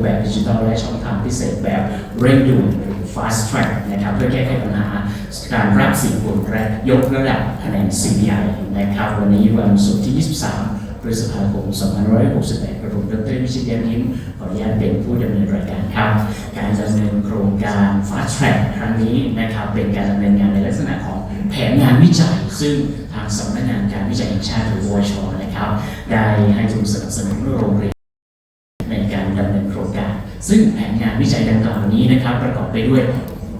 ปแบบดิจิทัลและช่องทางพิเศษแบบเร่งด่วนหรือ fast track นะครับเพื่อแก้ไขปัญหาการรับสินบนและยกระดับคะแนน CBI นะครับวันนี้วันศุกร์ที่ 23 พฤษภาคม 2568กระผมดรวิชิตยานิมขออนุญาตเป็นผู้ดำเนินรายการครับ การดำเนินโครงการ Fast Track ครั้งนี้นะครับเป็นการดำเนินงานในลักษณะของแผนงานวิจัย ซึ่งทางสำนักงานการวิจัยแห่งชาติหรือวชนะครับได้ให้ทุนสนับสนุนโรงเรียนการดำเนินโครงการ ซึ่งแผนงานวิจัยดังกล่าวนี้นะครับ ประกอบไปด้วย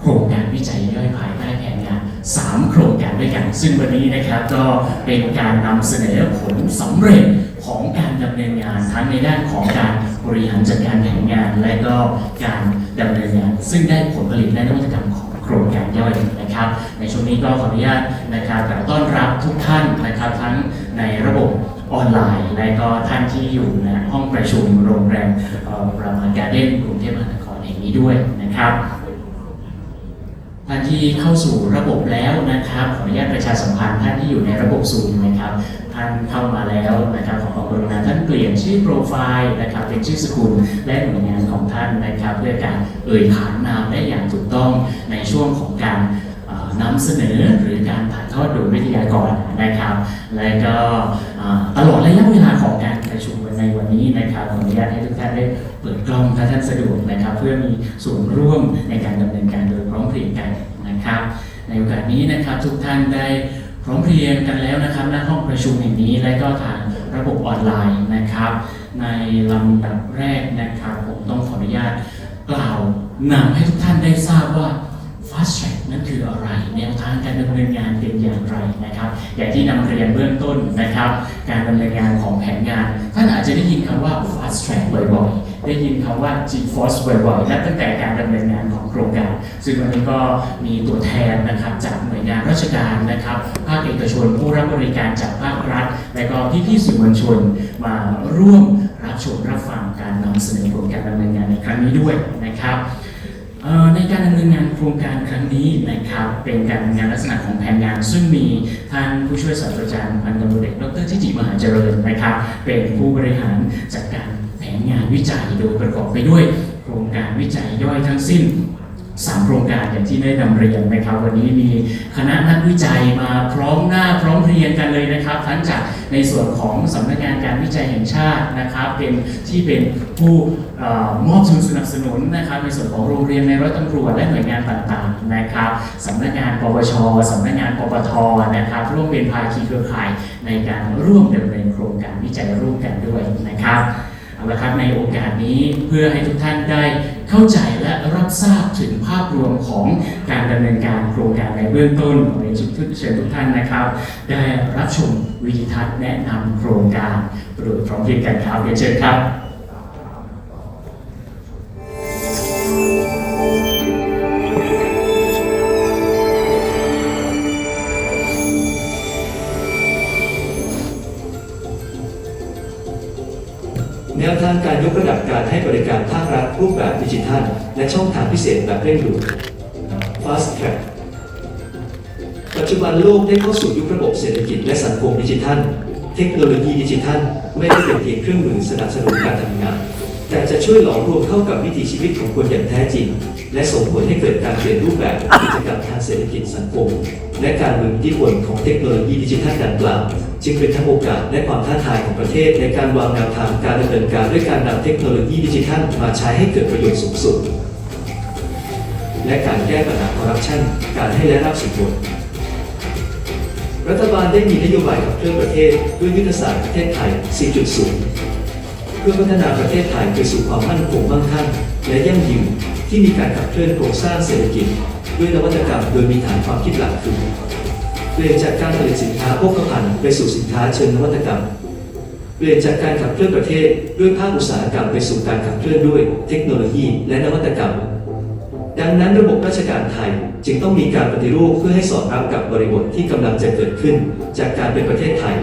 โครงการวิจัยย่อยภายใต้แผนงาน 3 โครงการด้วยกัน ซึ่งวันนี้นะครับก็เป็นการนำเสนอผลสำเร็จของการดำเนินงานทั้งในด้านของการบริหารจัดการแผนงาน และก็การดำเนินงาน ซึ่งได้ผลผลิตและนวัตกรรมของโครงการย่อยนะครับ ในช่วงนี้ก็ขออนุญาตนะครับกต้อนรับทุกท่านนะครับทั้งในระบบ ออนไลน์และก็ท่านที่อยู่ในห้องประชุมโรงแรมเอ่อรามาณการ์เด้นกรุงเทพมหานครแห่งนี้ด้วยนะครับท่านที่เข้าสู่ระบบแล้วนะครับขออนุญาตประชาสัมพันธ์ท่านที่อยู่ในระบบซูมนะครับท่านเข้ามาแล้วนะครับขอความกรุณาท่านเปลี่ยนชื่อโปรไฟล์นะครับเป็นชื่อสกุลและหน่วยงานของท่านนะครับเพื่อการเอ่ยขานนามได้อย่างถูกต้องในช่วงของการ นำเสนอหรือการถ่ายทอดโดยวิทยากรนะครับ และก็ตลอดระยะเวลาของการประชุมในวันนี้นะครับขออนุญาตให้ทุกท่านได้เปิดกล้องถ้าท่านสะดวกนะครับ เพื่อมีส่วนร่วมในการดำเนินการโดยพร้อมเพรียงกันนะครับ ในโอกาสนี้นะครับทุกท่านได้พร้อมเพรียงกันแล้วนะครับณห้องประชุมแห่งนี้และก็ทางระบบออนไลน์นะครับ ในลำดับแรกนะครับ ผมต้องขออนุญาตกล่าวนำให้ทุกท่านได้ทราบว่า Fast Track นั่นคืออะไรแนวทางการดำเนินงานเป็นอย่างไรนะครับ อย่างที่นำเรียนเบื้องต้นนะครับ การดำเนินงานของแผนงาน ท่านอาจจะได้ยินคำว่า Fast Track บ่อยๆ ได้ยินคำว่า G-Force บ่อยๆและตั้งแต่การดำเนินงานของโครงการ ซึ่งวันนี้ก็มีตัวแทนนะครับจากหน่วยงานราชการนะครับภาคเอกชนผู้รับบริการจากภาครัฐ และก็พี่ๆสื่อมวลชนมาร่วมรับชมรับฟังการนำเสนอโครงการดำเนินงานในครั้งนี้ด้วยนะครับ ในการดำเนินงานโครงการครั้งนี้นะครับเป็นการงานลักษณะของแผนงาน ซึ่งมีท่านผู้ช่วยศาสตราจารย์พันตำรวจเอกดรทิจิมหาเจริญนะครับ เป็นผู้บริหารจัดการแผนงานวิจัยโดยประกอบไปด้วย โครงการวิจัยย่อยทั้งสิ้นสามโครงการอย่างที่ได้นำเรียนนะครับ วันนี้มีคณะนักวิจัยมาพร้อมหน้าพร้อม เรียนกันเลยนะครับ ทั้งจากในส่วนของสำนักงานการวิจัยแห่งชาตินะครับ เป็นที่เป็นผู้มอบทุนสนับสนุนนะครับ ในส่วนของโรงเรียนในร้อยตำรวจและหน่วยงานต่างๆนะครับสำนักงานปปชสำนักงานปปทนะครับ ร่วมเป็นภาคีเครือข่ายในการร่วมดำเนินโครงการวิจัยร่วมกันด้วยนะครับ เอาละครับในโอกาสนี้เพื่อให้ทุกท่านได้เข้าใจและรับทราบถึงภาพรวมของการดำเนินการโครงการในเบื้องต้นขอเรียนเชิญทุกท่านนะครับ ได้รับชมวิดีทัศน์แนะนำโครงการโดยพร้อมเพรียงกันครับเรียนเชิญครับ และช่องทางพิเศษแบบเร่งด่วน Fast Track ปัจจุบันโลกได้เข้าสู่ยุคระบบเศรษฐกิจและสังคมดิจิทัล เทคโนโลยีดิจิทัล ไม่ได้เป็นเพียงเครื่องมือสนับสนุนการทำงาน แต่จะช่วยหลอมรวมเข้ากับวิถีชีวิตของคนอย่างแท้จริง และส่งผลให้เกิดการเปลี่ยนรูปแบบกิจกรรมทางเศรษฐกิจสังคม และการเมืองทธิพลของเทคโนโลยีดิจิทัลดังกล่าวจึงเป็นทั้งโอกาสและความท้าทายของประเทศ ในการวางแนวทางการดำเนินการด้วยการนำเทคโนโลยีดิจิทัลมาใช้ให้เกิดประโยชน์สูงสุด และการแก้ปัญหาคอร์รัปชันการให้และรับสินบนรัฐบาลได้มีนโยบายขับเคลื่อนประเทศด้วยยุทธศาสตร์ประเทศไทย 4.0 เพื่อพัฒนาประเทศไทยไปสู่ความมั่นคงมั่งคั่งและยั่งยืนที่มีการขับเคลื่อนโครงสร้างเศรษฐกิจ ด้วยนวัตกรรมโดยมีฐานความคิดหลักคือเปลี่ยนจากการผลิตสินค้าโภคภัณฑ์ไปสู่สินค้าเชิงนวัตกรรม เปลี่ยนจากการขับเคลื่อนประเทศด้วยภาคอุตสาหกรรมไปสู่การขับเคลื่อนด้วยเทคโนโลยีและนวัตกรรม ดังนั้นระบบราชการไทยจึงต้องมีการปฏิรูปเพื่อให้สอดรับกับบริบทที่กำลังจะเกิดขึ้น จากการเป็นประเทศไทย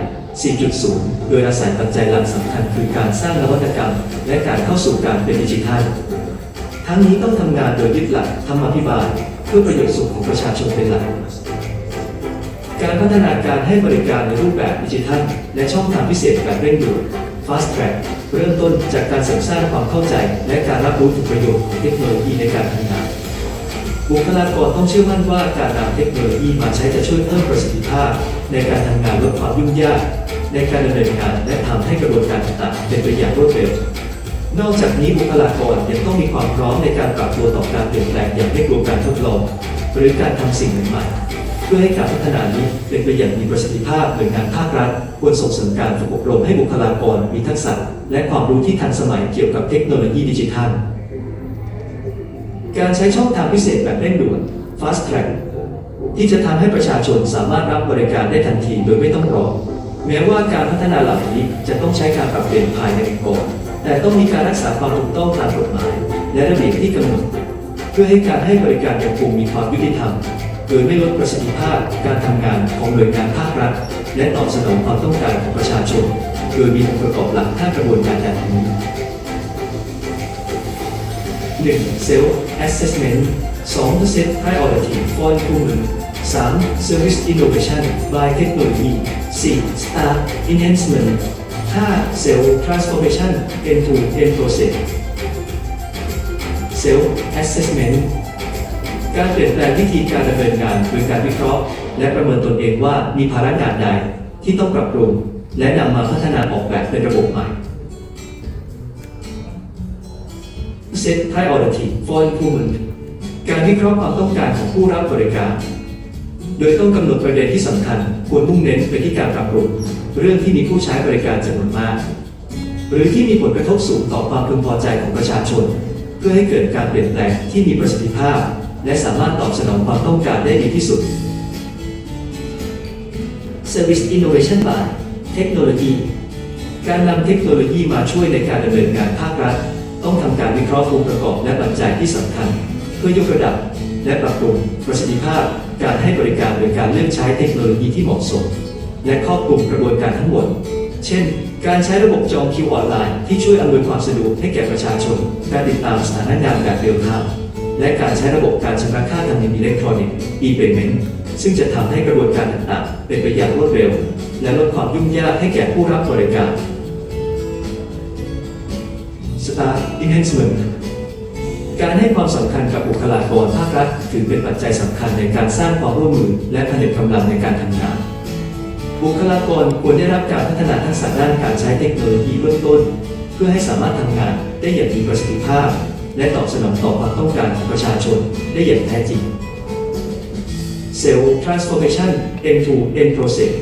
4.0 โดยอาศัยปัจจัยหลักสำคัญคือการสร้างนวัตกรรม และการเข้าสู่การเป็นดิจิทัล ทั้งนี้ต้องทำงานโดยยึดหลักธรรมาภิบาลเพื่อประโยชน์สุขของประชาชนเป็นหลักการพัฒนาการให้บริการในรูปแบบดิจิทัล และช่องทางพิเศษแบบเร่งด่วน Fast Track เริ่มต้นจากการเสริมสร้างความเข้าใจ และการรับรู้ถึงประโยชน์ของเทคโนโลยีในการทำงาน บุคลากรต้องเชื่อมั่นว่าการนำเทคโนโลยีมาใช้จะช่วยเพิ่มประสิทธิภาพ ในการทำงานลดความยุ่งยาก ในการดำเนินงานและทำให้กระบวนการต่างๆเป็นไปอย่างรวดเร็วนอกจากนี้บุคลากรยังต้องมีความพร้อมในการปรับตัวต่อการเปลี่ยนแปลงอย่างเรียกรวการทดลองหรือการทำสิ่งใหม่ๆ เพื่อให้การพัฒนานี้เป็นไปอย่างมีประสิทธิภาพหน่วยงานภาครัฐ ควรส่งเสริมการฝึกอบรมให้บุคลากรมีทักษะ และความรู้ที่ทันสมัยเกี่ยวกับเทคโนโลยีดิจิทัล การใช้ช่องทางพิเศษแบบเร่งด่วน Fast Track ที่จะทำให้ประชาชนสามารถรับบริการได้ทันทีโดยไม่ต้องรอ แม้ว่าการพัฒนาเหล่านี้จะต้องใช้การปรับเปลี่ยนภายในองค์กรแต่ต้องมีการรักษาความถูกต้องตามกฎหมาย และระเบียบที่กำหนด เพื่อให้การให้บริการยังคงมีความยุติธรรมโดยไม่ลดประสิทธิภาพการทำงานของหน่วยงานภาครัฐ และตอบสนองความต้องการของประชาชน โดยมีองค์ประกอบหลัก5กระบวนการดังนี้ 1. Self Assessment 2. Set Priority for Improvement 3. Service Innovation by Technology 4. Staff Enhancement 5. Self Transformation End-to-End Process Self Assessment การเปลี่ยนแปลงวิธีการดำเนินงานโดยการวิเคราะห์ และประเมินตนเองว่ามีภาระงานใดที่ต้องปรับปรุง และนำมาพัฒนาออกแบบเป็นระบบใหม่ Set Priority for Improvement การวิเคราะห์ความต้องการของผู้รับบริการ โดยต้องกำหนดประเด็นที่สำคัญ ควรมุ่งเน้นไปที่การปรับปรุงเรื่องที่มีผู้ใช้บริการจำนวนมาก หรือที่มีผลกระทบสูงต่อความพึงพอใจของประชาชน เพื่อให้เกิดการเปลี่ยนแปลงที่มีประสิทธิภาพ และสามารถตอบสนองความต้องการได้ดีที่สุด Service Innovation by Technology การนำเทคโนโลยีมาช่วยในการดำเนินงานภาครัฐ ต้องทำการวิเคราะห์องค์ประกอบและปัจจัยที่สำคัญ เพื่อยกระดับ และปรับปรุงประสิทธิภาพการให้บริการโดยการเลือกใช้เทคโนโลยีที่เหมาะสม และครอบคลุมกระบวนการทั้งหมด เช่น การใช้ระบบจองคิวออนไลน์ที่ช่วยอำนวยความสะดวกให้แก่ประชาชนการติดตามสถานการณ์แบบเรียลไทม์และการใช้ระบบการชำระค่าทางเงินอิเล็กทรอนิกส์ e-payment ซึ่งจะทำให้กระบวนการต่างๆ เป็นไปอย่างรวดเร็ว และลดความยุ่งยากให้แก่ผู้รับบริการ Staff Enhancement การให้ความสำคัญกับบุคลากรภาครัฐถือเป็นปัจจัยสำคัญในการสร้างความร่วมมือและผลิตกำลังในการทำงาน บุคลากรควรได้รับการพัฒนาทักษะด้านการใช้เทคโนโลยีเบื้องต้น เพื่อให้สามารถทำงานได้อย่างมีประสิทธิภาพ และตอบสนองต่อความต้องการของประชาชนได้อย่างแท้จริง Cell Transformation End-to-End Process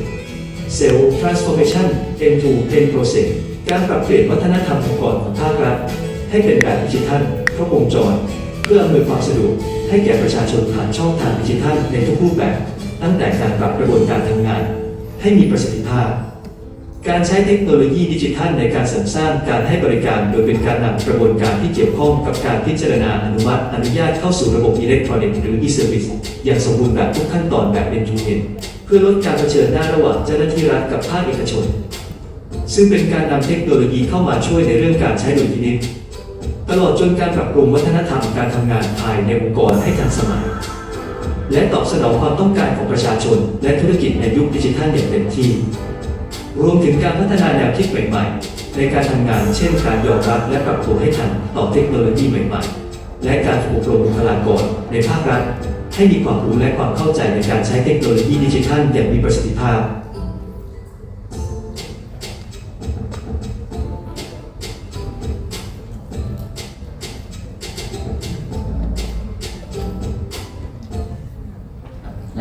Cell Transformation End-to-End Process การปรับเปลี่ยนวัฒนธรรมองค์กรของภาครัฐ ให้เป็นแบบดิจิทัลครบวงจร เพื่ออำนวยความสะดวกให้แก่ประชาชนผ่านช่องทางดิจิทัลในทุกรูปแบบ ตั้งแต่การปรับกระบวนการทำงาน ให้มีประสิทธิภาพ การใช้เทคโนโลยีดิจิทัลในการเสริมสร้างการให้บริการโดยเป็นการนำกระบวนการที่เกี่ยวข้องกับการพิจารณาอนุมัติอนุญาตเข้าสู่ระบบอิเล็กทรอนิกส์หรือ e-service อย่างสมบูรณ์แบบทุกขั้นตอนแบบ end-to-end เพื่อลดการเผชิญหน้าระหว่างเจ้าหน้าที่รัฐกับภาคเอกชน ซึ่งเป็นการนำเทคโนโลยีเข้ามาช่วยในเรื่องการใช้ดุลพินิจตลอดจนการปรับปรุงวัฒนธรรมการทำงานภายในองค์กรให้ทันสมัย และตอบสนองความต้องการของประชาชน และธุรกิจในยุคดิจิทัลอย่างเต็มที่ รวมถึงการพัฒนาแนวคิดใหม่ๆ ในการทำงาน เช่น การยอมรับและปรับตัวให้ทันต่อเทคโนโลยีใหม่ๆ และการอบรมบุคลากรในภาครัฐ ให้มีความรู้และความเข้าใจในการใช้เทคโนโลยีดิจิทัลอย่างมีประสิทธิภาพ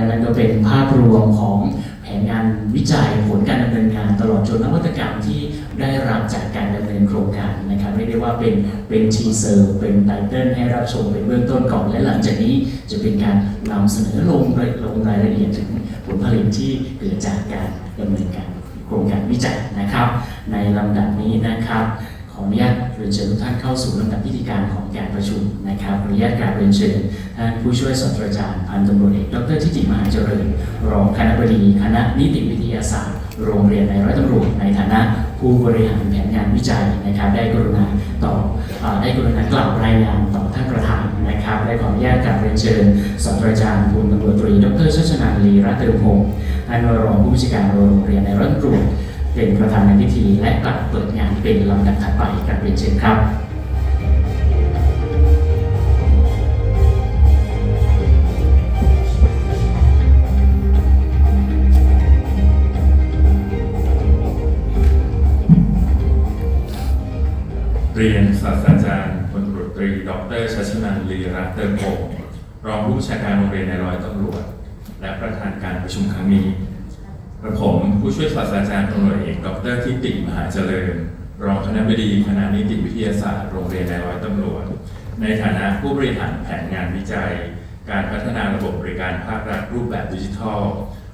นั่นก็เป็นภาพรวมของแผนงานวิจัยผลการดำเนินงานตลอดจนนวัตกรรมที่ได้รับจากการดำเนินโครงการนะครับเรียกได้ว่าเป็นเป็นทีเซอร์เป็นไตเติลให้รับชมเป็นเบื้องต้นก่อนและหลังจากนี้จะเป็นการนำเสนอลงรายลงรายละเอียดถึงผลผลิตที่เกิดจากการดำเนินการโครงการวิจัยนะครับ ในลำดับนี้นะครับ ขออนุญาตเรียนเชิญทุกท่านเข้าสู่ลำดับพิธีการของการประชุมนะครับขออนุญาตกราบเรียนเชิญท่านผู้ช่วยศาสตราจารย์พันตำรวจเอกดรทิติมหาเจริญ รองคณบดีคณะนิติวิทยาศาสตร์ โรงเรียนในร้อยตำรวจในฐานะผู้บริหารแผนงานวิจัยนะครับ ได้กรุณาต่อได้กรุณากล่าวรายงานต่อท่านประธานนะครับได้ขออนุญาตกราบเรียนเชิญศาสตราจารย์พลตำรวจตรี ดรชัชนันท์ลีรัตเติมพงศ์ท่านรองผู้บัญชาการโรงเรียนในร้อยตำรวจ เป็นประธานในพิธีและกลับเปิดงานเป็นลำดับถัดไปกับเรียนเชิญครับเรียนศาสตราจารย์พลตรวจตรีดรชัชนันลีรัตเติมพงศ์รองผู้บัญชาการโรงเรียนในร้อยตำรวจ และประธานการประชุมครั้งนี้ ช่วยศาสตราจารย์ตำรวจเอกดรทิติมหาเจริญ รองคณบดีคณะนิติวิทยาศาสตร์โรงเรียนในร้อยตำรวจ ในฐานะผู้บริหารแผนงานวิจัย การพัฒนาระบบบริการภาครัฐรูปแบบดิจิทัล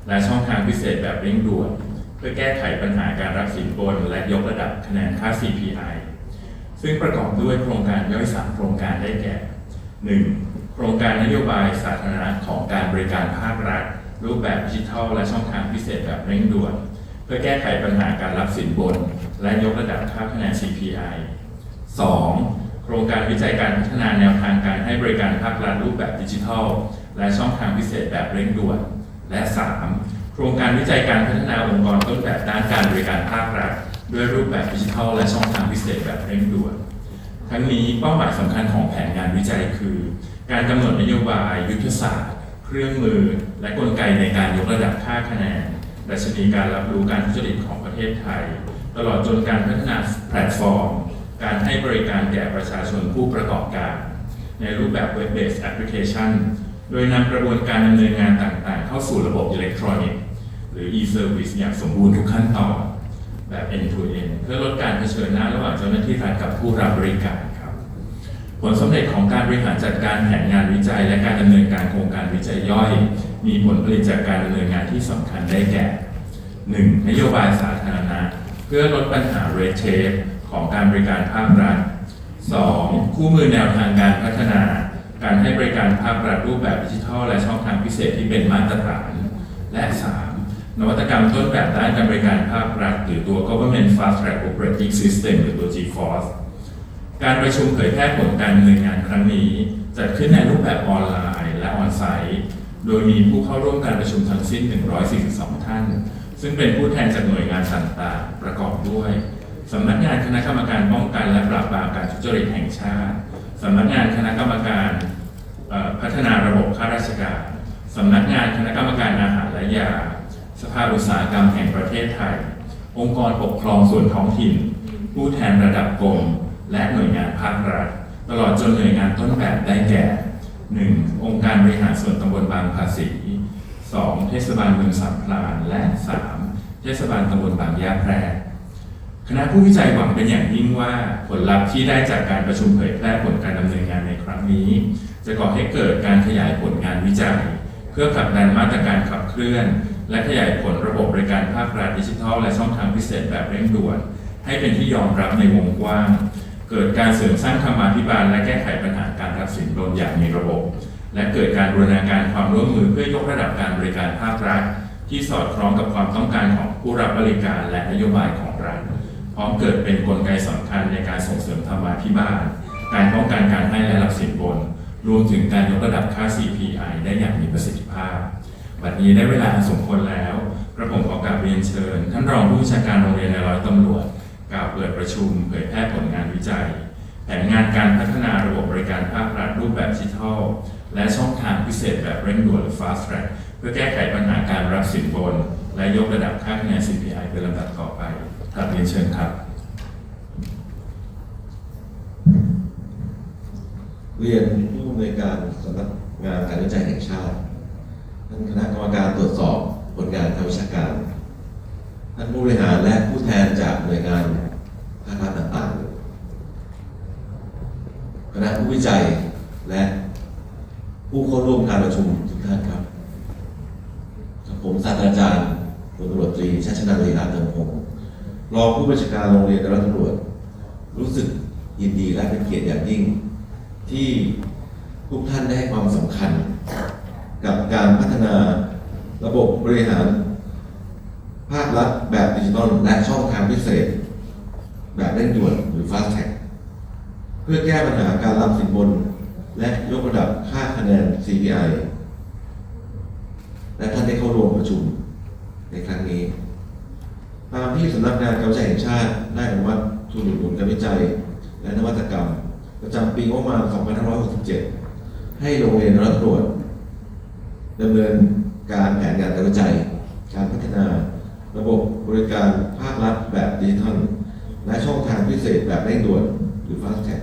และช่องทางพิเศษแบบเร่งด่วน เพื่อแก้ไขปัญหาการรับสินบนและยกระดับคะแนนค่า CPI ซึ่งประกอบด้วยโครงการย่อยสามโครงการได้แก่ 1. โครงการนโยบายสาธารณะของการบริการภาครัฐรูปแบบดิจิทัลและช่องทางพิเศษแบบเร่งด่วน พื่อแก้ไขปัญหาการรับสินบน และยกระดับค่าคะแนน CPI 2. โครงการวิจัยการพัฒนาแนวทางการให้บริการภาครัฐรูปแบบดิจิทัล และช่องทางพิเศษแบบเร่งด่วน และ 3. โครงการวิจัยการพัฒนาองค์กรต้นแบบด้านการบริการภาครัฐด้วยรูปแบบดิจิทัล และช่องทางพิเศษแบบเร่งด่วน ทั้งนี้เป้าหมายสำคัญของแผนงานวิจัยคือ การกำหนดนโยบายยุทธศาสตร์ เครื่องมือ และกลไกในการยกระดับค่าคะแนน ดัชนีการรับรู้การทุจริตของประเทศไทย ตลอดจนการพัฒนาแพลตฟอร์ม การให้บริการแก่ประชาชนผู้ประกอบการ ในรูปแบบ Web-based Application โดยนำกระบวนการดำเนินงานต่างๆ เข้าสู่ระบบอิเล็กทรอนิกส์หรือ e-service อย่างสมบูรณ์ทุกขั้นตอนแบบ end to end เพื่อลดการเผชิญหน้าระหว่างเจ้าหน้าที่รัฐกับผู้รับบริการครับ ผลสำเร็จของการบริหารจัดการแผนงานวิจัย และการดำเนินการโครงการวิจัยย่อย มีผลผลิตจากการดำเนินงานที่สำคัญได้แก่ 1. นโยบายสาธารณะ เพื่อลดปัญหา red tape ของการบริการภาครัฐ 2. คู่มือแนวทางการพัฒนา การให้บริการภาครัฐรูปแบบดิจิทัล และช่องทางพิเศษที่เป็นมาตรฐาน และ 3. นวัตกรรมต้นแบบด้านการบริการภาครัฐ หรือตัว Government Fast Track Operating System หรือตัว GFOS การประชุมเผยแพร่ผลการดำเนินงานครั้งนี้ จัดขึ้นในรูปแบบออนไลน์และออนไซต์ โดยมีผู้เข้าร่วมการประชุมทั้งสิ้น 142 ท่าน ซึ่งเป็นผู้แทนจากหน่วยงานต่างๆ ประกอบด้วยสำนักงานคณะกรรมการป้องกันและปราบปรามการทุจริตแห่งชาติสำนักงานคณะกรรมการพัฒนาระบบข้าราชการสำนักงานคณะกรรมการอาหารและยา สภาอุตสาหกรรมแห่งประเทศไทย องค์กรปกครองส่วนท้องถิ่น ผู้แทนระดับกรมและหน่วยงานภาครัฐ ตลอดจนหน่วยงานต้นแบบได้แก่ 1. องค์การบริหารส่วนตำบลบางภาษี 2. เทศบาลเมืองสามพรานและ 3. เทศบาลตำบลบางยาแพรคณะผู้วิจัยหวังเป็นอย่างยิ่งว่าผลลัพธ์ที่ได้จากการประชุมเผยแพร่ผลการดำเนินงานในครั้งนี้ จะก่อให้เกิดการขยายผลงานวิจัย เพื่อผลักดันมาตรการขับเคลื่อน และขยายผลระบบบริการภาครัฐดิจิทัล และช่องทางพิเศษแบบเร่งด่วน ให้เป็นที่ยอมรับในวงกว้าง เกิดการเสริมสร้างธรรมาภิบาลและแก้ไขปัญหาการรับสินบนอย่างมีระบบ และเกิดการบูรณาการความร่วมมือเพื่อยกระดับการบริการภาครัฐ ที่สอดคล้องกับความต้องการของผู้รับบริการและนโยบายของรัฐ พร้อมเกิดเป็นกลไกสำคัญในการส่งเสริมธรรมาภิบาล การป้องกันการให้และรับสินบน รวมถึงการยกระดับค่า CPI ได้อย่างมีประสิทธิภาพบัดนี้ได้เวลาสมควรแล้วกระผมขอกราบเรียนเชิญ ท่านรองผู้บัญชาการโรงเรียนในร้อยตำรวจกล่าวเปิดประชุมเผยแพร่ผลงานวิจัย แผนงานการพัฒนาระบบบริการภาครัฐรูปแบบดิจิทัล และช่องทางพิเศษแบบเร่งด่วนหรือ Fast Track เพื่อแก้ไขปัญหาการรับสินบน และยกระดับค่าคะแนน CPI เป็นลำดับต่อไปกราบเรียนเชิญครับ เรียนผู้อำนวยการสำนักงานการวิจัยแห่งชาติ ท่านคณะกรรมการตรวจสอบผลงานทางวิชาการ ท่านผู้บริหารและผู้แทนจากหน่วยงานภาครัฐต่างๆ คณะผู้วิจัยและ ผู้เข้าร่วมการประชุมทุกท่านครับผมศาสตราจารย์พลตำรวจตรีชัชนันท์ลีลาเติมพงศ์รองผู้บัญชาการโรงเรียนรัฐตำรวจ รู้สึกยินดีและเป็นเกียรติอย่างยิ่ง ที่ทุกท่านได้ให้ความสำคัญ กับการพัฒนาระบบบริหาร ภาครัฐแบบดิจิทัลและช่องทางพิเศษ แบบเร่งด่วนหรือ Fast Track เพื่อแก้ปัญหาการรับสินบน และยกระ คะแนน CPI และท่านได้เข้าร่วมประชุมในครั้งนี้ตามที่สำนักงานการวิจัยแห่งชาติได้อนุมัติทุนอุดหนุนการวิจัย และนวัตกรรม ประจำปีงบประมาณ 2567 ให้โรงเรียนรัฐตรวจดำเนินการแผนงานการวิจัย การพัฒนา ระบบบริการภาครัฐแบบดิจิทัล และช่องทางพิเศษแบบเร่งด่วนหรือ Fast Track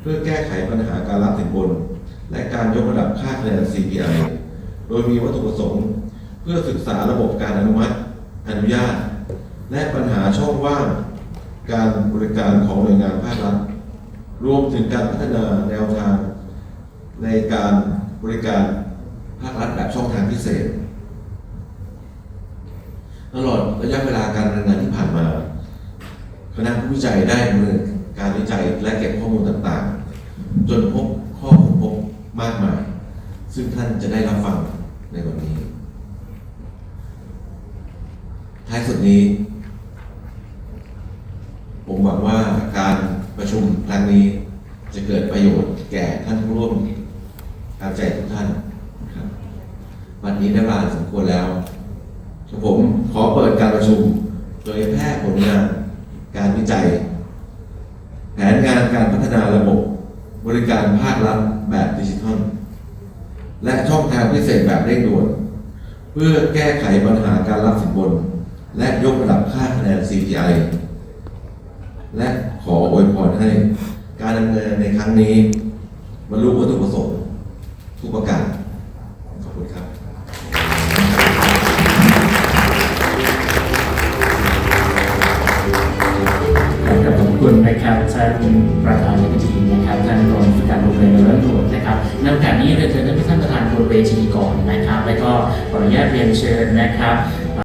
เพื่อแก้ไขปัญหาการรับสินบน และการยกระดับค่าคะแนน CPI โดยมีวัตถุประสงค์ เพื่อศึกษาระบบการอนุมัติ อนุญาต และปัญหาช่องว่างการบริการของหน่วยงานภาครัฐ รวมถึงการพัฒนาแนวทาง ในการบริการภาครัฐแบบช่องทางพิเศษ ตลอดระยะเวลาการดำเนินงานที่ผ่านมา คณะผู้วิจัยได้ดำเนินการวิจัยและเก็บข้อมูลต่างๆ จนพบข้อค้นพบ มากมาย ซึ่งท่านจะได้รับฟังในวันนี้ ท้ายสุดนี้ ผมหวังว่าการประชุมครั้งนี้ จะเกิดประโยชน์แก่ท่านผู้ร่วมการใจทุกท่านครับวันนี้ได้เวลาสมควรแล้ว ผมขอเปิดการประชุมโดยแพร่ผลงานการวิจัย แผนงานการพัฒนาระบบ บริการภาครัฐแบบดิจิทัล การพิเศษแบบเร่งด่วน เพื่อแก้ไขปัญหาการรับสินบน และยกระดับค่าคะแนน CPI และขออวยพรให้การดำเนินในครั้งนี้บรรลุวัตถุประสงค์ทุกประการ เรียนเชิญท่านประธานบนเวทีก่อนนะครับ แล้วก็ขออนุญาตเรียนเชิญนะครับ